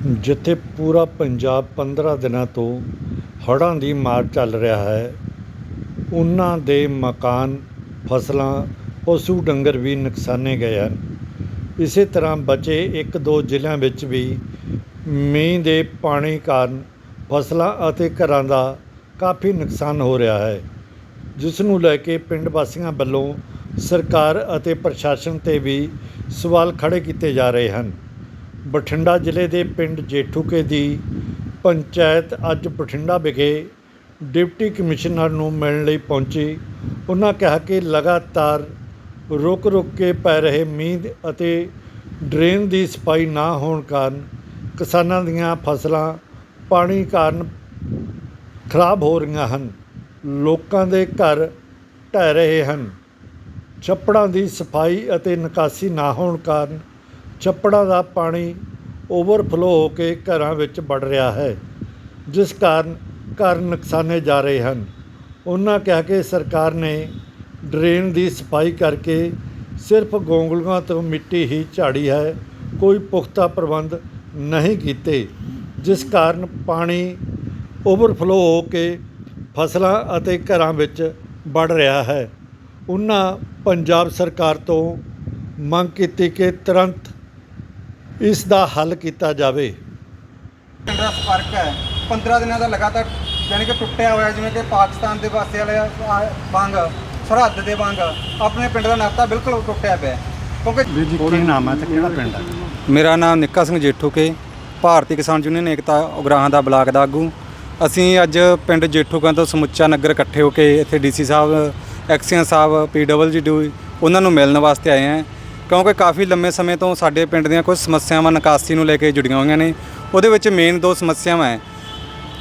ਜਿੱਥੇ ਪੂਰਾ ਪੰਜਾਬ 15 ਦਿਨਾਂ ਤੋਂ ਹੜ੍ਹਾਂ ਦੀ ਮਾਰ ਚੱਲ ਰਿਹਾ ਹੈ, ਉਹਨਾਂ ਦੇ ਮਕਾਨ, ਫਸਲਾਂ, ਪਸ਼ੂ ਡੰਗਰ ਵੀ ਨੁਕਸਾਨੇ ਗਏ ਹਨ। ਇਸੇ ਤਰ੍ਹਾਂ ਬਚੇ ਇੱਕ ਦੋ ਜ਼ਿਲ੍ਹਿਆਂ ਵਿੱਚ ਵੀ ਮੀਂਹ ਦੇ ਪਾਣੀ ਕਾਰਨ ਫਸਲਾਂ ਅਤੇ ਘਰਾਂ ਦਾ ਕਾਫੀ ਨੁਕਸਾਨ ਹੋ ਰਿਹਾ ਹੈ, ਜਿਸ ਨੂੰ ਲੈ ਕੇ ਪਿੰਡ ਵਾਸੀਆਂ ਵੱਲੋਂ ਸਰਕਾਰ ਅਤੇ ਪ੍ਰਸ਼ਾਸਨ ਤੇ ਵੀ ਸਵਾਲ ਖੜੇ ਕੀਤੇ ਜਾ ਰਹੇ ਹਨ। ਬਠਿੰਡਾ ਜ਼ਿਲ੍ਹੇ ਦੇ ਪਿੰਡ ਜੇਠੂਕੇ ਦੀ ਪੰਚਾਇਤ ਅੱਜ ਬਠਿੰਡਾ ਵਿਖੇ ਡਿਪਟੀ ਕਮਿਸ਼ਨਰ ਨੂੰ ਮਿਲਣ ਲਈ ਪਹੁੰਚੀ। ਉਹਨਾਂ ਕਿਹਾ ਕਿ ਲਗਾਤਾਰ ਰੁਕ ਰੁਕ ਕੇ ਪੈ ਰਹੇ ਮੀਂਹ ਅਤੇ ਡਰੇਨ ਦੀ ਸਫ਼ਾਈ ਨਾ ਹੋਣ ਕਾਰਨ ਕਿਸਾਨਾਂ ਦੀਆਂ ਫਸਲਾਂ ਪਾਣੀ ਕਾਰਨ ਖਰਾਬ ਹੋ ਰਹੀਆਂ ਹਨ। ਲੋਕਾਂ ਦੇ ਘਰ ਢਹਿ ਰਹੇ ਹਨ। ਛੱਪੜਾਂ ਦੀ ਸਫ਼ਾਈ ਅਤੇ ਨਿਕਾਸੀ ਨਾ ਹੋਣ ਕਾਰਨ ਛੱਪੜਾਂ ਦਾ ਪਾਣੀ ਓਵਰਫਲੋ ਹੋ ਕੇ ਘਰਾਂ ਵਿੱਚ ਵੜ ਰਿਹਾ ਹੈ, ਜਿਸ ਕਾਰਨ ਘਰ ਨੁਕਸਾਨੇ ਜਾ ਰਹੇ ਹਨ। ਉਹਨਾਂ ਕਿਹਾ ਕਿ ਸਰਕਾਰ ਨੇ ਡਰੇਨ ਦੀ ਸਫ਼ਾਈ ਕਰਕੇ ਸਿਰਫ ਗੋਂਗਲੂਆਂ ਤੋਂ ਮਿੱਟੀ ਹੀ ਝਾੜੀ ਹੈ, ਕੋਈ ਪੁਖਤਾ ਪ੍ਰਬੰਧ ਨਹੀਂ ਕੀਤੇ, ਜਿਸ ਕਾਰਨ ਪਾਣੀ ਓਵਰਫਲੋ ਹੋ ਕੇ ਫਸਲਾਂ ਅਤੇ ਘਰਾਂ ਵਿੱਚ ਵੜ ਰਿਹਾ ਹੈ। ਉਹਨਾਂ ਪੰਜਾਬ ਸਰਕਾਰ ਤੋਂ ਮੰਗ ਕੀਤੀ ਕਿ ਤੁਰੰਤ ਇਸ ਦਾ ਹੱਲ ਕੀਤਾ ਜਾਵੇ। ਪਿੰਡ ਦਾ ਫ਼ਰਕ ਹੈ। 15 ਦਿਨਾਂ ਦਾ ਲਗਾਤਾਰ ਯਾਨੀ ਕਿ ਟੁੱਟਿਆ ਹੋਇਆ ਜਿਵੇਂ ਕਿ ਪਾਕਿਸਤਾਨ ਦੇ ਪਾਸੇ ਵਾਲੇ ਆ- ਵਾਂਗ ਸਰਹੱਦ ਦੇ ਵਾਂਗ ਆਪਣੇ ਪਿੰਡ ਦਾ ਨਾਤਾ ਬਿਲਕੁਲ ਟੁੱਟਿਆ ਪਿਆ। ਹੈ। ਕਿਉਂਕਿ ਵੀਰ ਜੀ ਕੀ ਨਾਮ ਹੈ ਤੇ ਕਿਹੜਾ ਪਿੰਡ ਹੈ? ਮੇਰਾ ਨਾਮ ਨਿੱਕਾ ਸਿੰਘ ਜੇਠੂਕੇ ਭਾਰਤੀ ਕਿਸਾਨ ਯੂਨੀਅਨ ਏਕਤਾ ਉਗਰਾਹਾਂ ਦਾ ਬਲਾਕ ਦਾ ਆਗੂ। ਅਸੀਂ ਅੱਜ ਪਿੰਡ ਜੇਠੂਕਾਂ ਤੋਂ ਸਮੁੱਚਾ ਨਗਰ ਇਕੱਠੇ ਹੋ ਕੇ ਇੱਥੇ DC sahib XEN sahib PWD ਉਹਨਾਂ ਨੂੰ ਮਿਲਣ ਵਾਸਤੇ ਆਏ ਹਾਂ। ਕਿਉਂਕਿ ਕਾਫੀ ਲੰਮੇ ਸਮੇਂ ਤੋਂ ਸਾਡੇ ਪਿੰਡ ਦੀਆਂ ਕੁਝ ਸਮੱਸਿਆਵਾਂ ਨਿਕਾਸੀ ਨੂੰ ਲੈ ਕੇ ਜੁੜੀਆਂ ਹੋਈਆਂ ਨੇ। ਉਹਦੇ ਵਿੱਚ ਮੇਨ ਦੋ ਸਮੱਸਿਆਵਾਂ ਹੈ।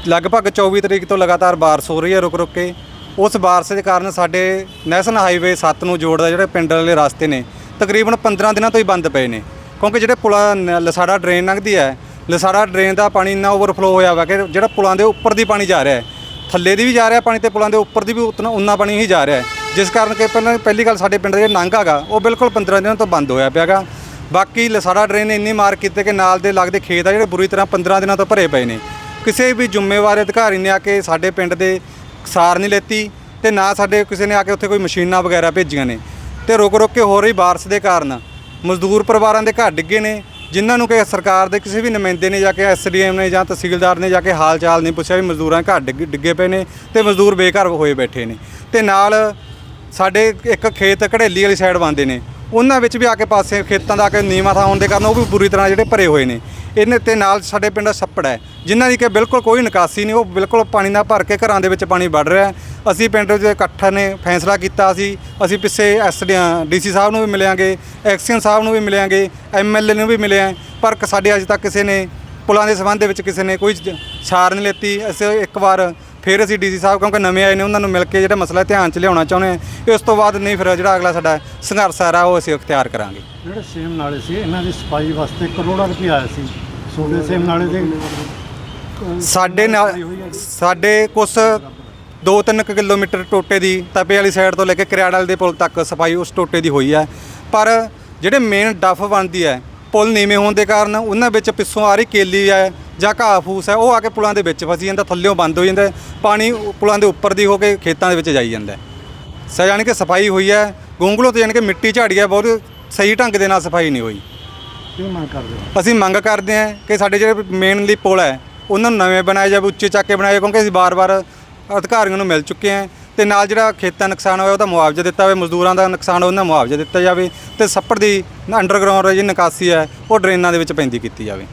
ਲਗਭਗ 24 ਤਰੀਕ ਤੋਂ ਲਗਾਤਾਰ ਬਾਰਿਸ਼ ਹੋ ਰਹੀ ਹੈ ਰੁਕ ਰੁਕ ਕੇ। ਉਸ ਬਾਰਿਸ਼ ਦੇ ਕਾਰਨ ਸਾਡੇ ਨੈਸ਼ਨਲ ਹਾਈਵੇ 7 ਨੂੰ ਜੋੜਦਾ ਜਿਹੜੇ ਪਿੰਡ ਵਾਲੇ ਰਸਤੇ ਨੇ, ਤਕਰੀਬਨ 15 ਦਿਨਾਂ ਤੋਂ ਹੀ ਬੰਦ ਪਏ ਨੇ। ਕਿਉਂਕਿ ਜਿਹੜੇ ਪੁਲਾਂ ਨ- ਲਸਾੜਾ ਡਰੇਨ ਲੰਘਦੀ ਹੈ, ਲਸਾੜਾ ਡਰੇਨ ਦਾ ਪਾਣੀ ਇੰਨਾ ਓਵਰਫਲੋ ਹੋਇਆ ਵਾ ਕਿ ਜਿਹੜਾ ਪੁਲਾਂ ਦੇ ਉੱਪਰ ਦੀ ਪਾਣੀ ਜਾ ਰਿਹਾ ਹੈ। ਥੱਲੇ ਦੀ ਵੀ ਜਾ ਰਿਹਾ ਪਾਣੀ ਤੇ ਪੁਲਾਂ ਦੇ ਉੱਪਰ ਦੀ ਵੀ ਉਤਨਾ, ਉਨਾ ਪਾਣੀ ਹੀ ਜਾ ਰਿਹਾ ਹੈ। ਜਿਸ ਕਾਰਨ ਕਿ ਪਹਿਲਾਂ ਪਹਿਲੀ ਗੱਲ ਸਾਡੇ ਪਿੰਡ ਦਾ ਜਿਹੜਾ ਨੰਗ ਹੈਗਾ, ਉਹ ਬਿਲਕੁਲ 15 ਦਿਨਾਂ ਤੋਂ ਬੰਦ ਹੋਇਆ ਪਿਆਗਾ ਬਾਕੀ ਲਸਾੜਾ ਡਰੇਨ ਨੇ ਇੰਨੀ ਮਾਰ ਕੀਤੀ ਕਿ ਨਾਲ ਦੇ ਲੱਗਦੇ ਖੇਤ ਆ ਜਿਹੜੇ ਬੁਰੀ ਤਰ੍ਹਾਂ 15 ਦਿਨਾਂ ਤੋਂ ਭਰੇ ਪਏ ਨੇ। ਕਿਸੇ ਵੀ ਜ਼ਿੰਮੇਵਾਰ ਅਧਿਕਾਰੀ ਨੇ ਆ ਕੇ ਸਾਡੇ ਪਿੰਡ ਦੇ ਸਾਰ ਨਹੀਂ ਲੈਤੀ ਤੇ ਨਾ ਸਾਡੇ ਕਿਸੇ ਨੇ ਆ ਕੇ ਉੱਥੇ ਕੋਈ ਮਸ਼ੀਨਾਂ ਵਗੈਰਾ ਭੇਜੀਆਂ ਨੇ। ਤੇ ਰੁਕ ਰੁਕ ਕੇ ਹੋ ਰਹੀ ਬਾਰਿਸ਼ ਦੇ ਕਾਰਨ ਮਜ਼ਦੂਰ ਪਰਿਵਾਰਾਂ ਦੇ ਘਰ ਡਿੱਗੇ ਨੇ, ਜਿਨ੍ਹਾਂ ਨੂੰ ਕਿ ਸਰਕਾਰ ਦੇ ਕਿਸੇ ਵੀ ਨੁਮਾਇੰਦੇ ਨੇ ਜਾ ਕੇ ਐਸਡੀਐਮ ਨੇ ਜਾਂ ਤਹਿਸੀਲਦਾਰ ਨੇ ਜਾ ਕੇ ਹਾਲ ਚਾਲ ਨਹੀਂ ਪੁੱਛਿਆ ਵੀ ਮਜ਼ਦੂਰਾਂ ਘਰ ਡਿੱਗ ਡਿੱਗੇ ਪਏ ਨੇ ਤੇ ਮਜ਼ਦੂਰ ਬੇਘਰ ਹੋਏ ਬੈਠੇ ਨੇ। ਤੇ ਨਾਲ ਸਾਡੇ ਇੱਕ ਖੇਤ ਘੜੇਲੀ ਵਾਲੀ ਸਾਈਡ ਬੰਦੇ ਨੇ। ਉਹਨਾਂ ਵਿੱਚ ਵੀ ਆ ਕੇ ਪਾਸੇ ਖੇਤਾਂ ਦਾ ਆ ਕੇ ਨੀਵਾਂ ਥਾਂ ਹੋਣ ਦੇ ਕਾਰਨ ਉਹ ਵੀ ਬੁਰੀ ਤਰ੍ਹਾਂ ਜਿਹੜੇ ਭਰੇ ਹੋਏ ਨੇ। ਇਹਨੇ ਤੇ ਨਾਲ ਸਾਡੇ ਪਿੰਡ ਦਾ ਛੱਪੜ ਹੈ, ਜਿਨ੍ਹਾਂ ਦੀ ਕਿ ਬਿਲਕੁਲ ਕੋਈ ਨਿਕਾਸੀ ਨਹੀਂ, ਉਹ ਬਿਲਕੁਲ ਪਾਣੀ ਨਾਲ ਭਰ ਕੇ ਘਰਾਂ ਦੇ ਵਿੱਚ ਪਾਣੀ ਵੜ ਰਿਹਾ ਅਸੀਂ ਪਿੰਡ ਦੇ ਇਕੱਠੇ ਨੇ ਫੈਸਲਾ ਕੀਤਾ ਸੀ, ਅਸੀਂ ਪਿੱਛੇ ਐਸਡੀ ਡੀਸੀ ਸਾਹਿਬ ਨੂੰ ਵੀ ਮਿਲਿਆਂਗੇ ਐਕਸੀਅਨ ਸਾਹਿਬ ਨੂੰ ਵੀ ਮਿਲਿਆਂਗੇ ਐਮਐਲਏ ਨੂੰ ਵੀ ਮਿਲਿਆ ਪਰ ਕ- ਸਾਡੇ ਅੱਜ ਤੱਕ ਕਿਸੇ ਨੇ ਪੁਲਾਂ ਦੇ ਸੰਬੰਧ ਦੇ ਵਿੱਚ ਕਿਸੇ ਨੇ ਕੋਈ ਜ- ਸਾਰ ਨਹੀਂ ਲੈਤੀ। ਅਸੀਂ ਇੱਕ ਵਾਰ ਫਿਰ ਅਸੀਂ ਡੀਸੀ ਸਾਹਿਬ ਕਿਉਂਕਿ ਨਵੇਂ ਆਏ ਨੇ ਉਹਨਾਂ ਨੂੰ ਮਿਲ ਕੇ ਜਿਹੜਾ ਮਸਲਾ ਧਿਆਨ 'ਚ ਲਿਆਉਣਾ ਚਾਹੁੰਦੇ ਹਾਂ। ਇਸ ਤੋਂ ਬਾਅਦ ਨਹੀਂ ਫਿਰ ਜਿਹੜਾ ਅਗਲਾ ਸਾਡਾ ਸੰਘਰਸ਼ ਆ ਉਹ ਅਸੀਂ ਅਖਤਿਆਰ ਕਰਾਂਗੇ। ਜਿਹੜੇ ਸੇਮ ਨਾਲੇ ਸੀ ਇਹਨਾਂ ਦੀ ਸਫ਼ਾਈ ਵਾਸਤੇ ਕਰੋੜਾਂ ਰੁਪਏ ਆਇਆ ਸੀ। ਸੋਡੇ ਸੇਮ ਨਾਲੇ ਦੇ ਸਾਡੇ ਨਾਲ ਸਾਡੇ ਕੁਛ 2-3 ਕਿਲੋਮੀਟਰ ਟੋਟੇ ਦੀ ਤਪੇ ਵਾਲੀ ਸਾਈਡ ਤੋਂ ਲੈ ਕੇ ਕਰਿਆੜਲ ਦੇ ਪੁਲ ਤੱਕ ਸਫ਼ਾਈ ਉਸ ਟੋਟੇ ਦੀ ਹੋਈ ਹੈ। ਪਰ ਜਿਹੜੇ ਮੇਨ ਡਫ ਬਣਦੀ ਹੈ ਪੁਲ ਨੀਵੇਂ ਹੋਣ ਦੇ ਕਾਰਨ ਉਹਨਾਂ ਵਿੱਚ ਪਿੱਛੋਂ ਆ ਰਹੀ ਕੇਲੀ ਹੈ ਜਾਂ ਘਾਹ ਫੂਸ ਹੈ ਉਹ ਆ ਕੇ ਪੁਲਾਂ ਦੇ ਵਿੱਚ ਫਸੀ ਜਾਂਦਾ ਥੱਲਿਓਂ ਬੰਦ ਹੋ ਜਾਂਦਾ। ਪਾਣੀ ਪੁਲਾਂ ਦੇ ਉੱਪਰ ਦੀ ਹੋ ਕੇ ਖੇਤਾਂ ਦੇ ਵਿੱਚ ਜਾਈ ਜਾਂਦਾ। ਸੋ ਯਾਨੀ ਕਿ ਸਫ਼ਾਈ ਹੋਈ ਹੈ ਗੋਂਗਲੋ ਤੇ ਯਾਨੀ ਕਿ ਮਿੱਟੀ ਝਾੜੀ ਹੈ ਬਹੁਤ ਸਹੀ ਢੰਗ ਦੇ ਨਾਲ ਸਫ਼ਾਈ ਨਹੀਂ ਹੋਈ ਕੀ ਮੰਗ ਕਰਦੇ ਹੋ ਅਸੀਂ ਮੰਗ ਕਰਦੇ ਹਾਂ ਕਿ ਸਾਡੇ ਜਿਹੜੇ ਮੇਨਲੀ ਪੁਲ ਹੈ ਉਹਨਾਂ ਨੂੰ ਨਵੇਂ ਬਣਾਏ ਜਾਵੇ ਉੱਚੇ ਚੱਕ ਕੇ ਬਣਾਏ ਕਿਉਂਕਿ ਅਸੀਂ ਬਾਰ-ਬਾਰ ਅਧਿਕਾਰੀਆਂ ਨੂੰ ਮਿਲ ਚੁੱਕੇ ਹਾਂ ਤੇ ਨਾਲ ਜਿਹੜਾ ਖੇਤਾਂ ਨੁਕਸਾਨ ਹੋਇਆ ਉਹਦਾ ਮੁਆਵਜ਼ਾ ਦਿੱਤਾ ਜਾਵੇ, ਮਜ਼ਦੂਰਾਂ ਦਾ ਨੁਕਸਾਨ ਉਹਨਾਂ ਮੁਆਵਜ਼ਾ ਦਿੱਤਾ ਜਾਵੇ ਤੇ ਸੱਪੜ ਦੀ ਅੰਡਰਗਰਾਉਂਡ ਜਿਹੜੀ ਨਿਕਾਸੀ ਹੈ, ਉਹ ਡਰੇਨਾਂ ਦੇ ਵਿੱਚ ਪੈਂਦੀ ਕੀਤੀ ਜਾਵੇ।